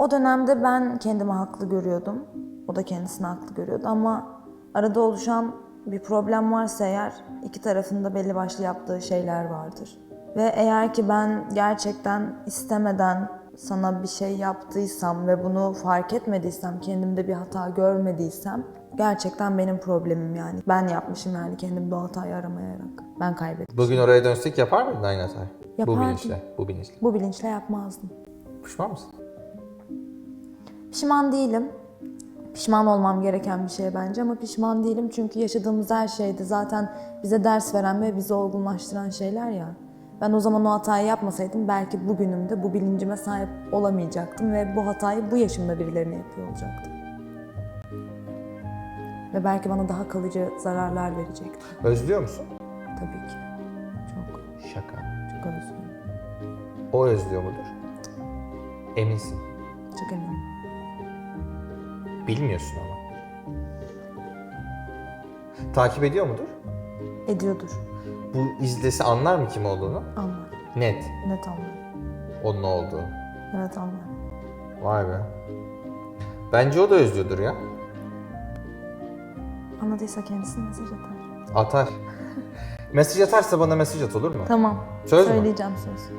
O dönemde ben kendimi haklı görüyordum. O da kendisini haklı görüyordu ama arada oluşan bir problem varsa eğer iki tarafında belli başlı yaptığı şeyler vardır. Ve eğer ki ben gerçekten istemeden sana bir şey yaptıysam ve bunu fark etmediysem, kendimde bir hata görmediysem gerçekten benim problemim yani. Ben yapmışım yani kendimde o hatayı aramayarak. Ben kaybettim. Bugün oraya dönsek yapar mıydın aynı hatayı? Bu Yapardım. bilinçle, bu bilinçle. Bu bilinçle yapmazdım. Pişman mısın? Pişman değilim. Pişman olmam gereken bir şey bence ama pişman değilim çünkü yaşadığımız her şeyde zaten bize ders veren ve bizi olgunlaştıran şeyler ya. Ben o zaman o hatayı yapmasaydım belki bugünümde bu bilincime sahip olamayacaktım ve bu hatayı bu yaşımda birilerine yapıyor olacaktım. Ve belki bana daha kalıcı zararlar verecekti. Özlüyor musun? Tabii ki. Çok, Şaka. çok özlüyorum. O özlüyor mudur? Eminsin. Çok eminim. Bilmiyorsun ama. Takip ediyor mudur? Ediyordur. Bu izlesi anlar mı kim olduğunu? Anlar. Net. Net anlar. Onun ne olduğunu. Evet anlar. Vay be. Bence o da özlüyordur ya. Anladıysa kendisine mesaj atar. Atar. mesaj atarsa bana mesaj at olur mu? Tamam. Söz mü? Söyleyeceğim söz.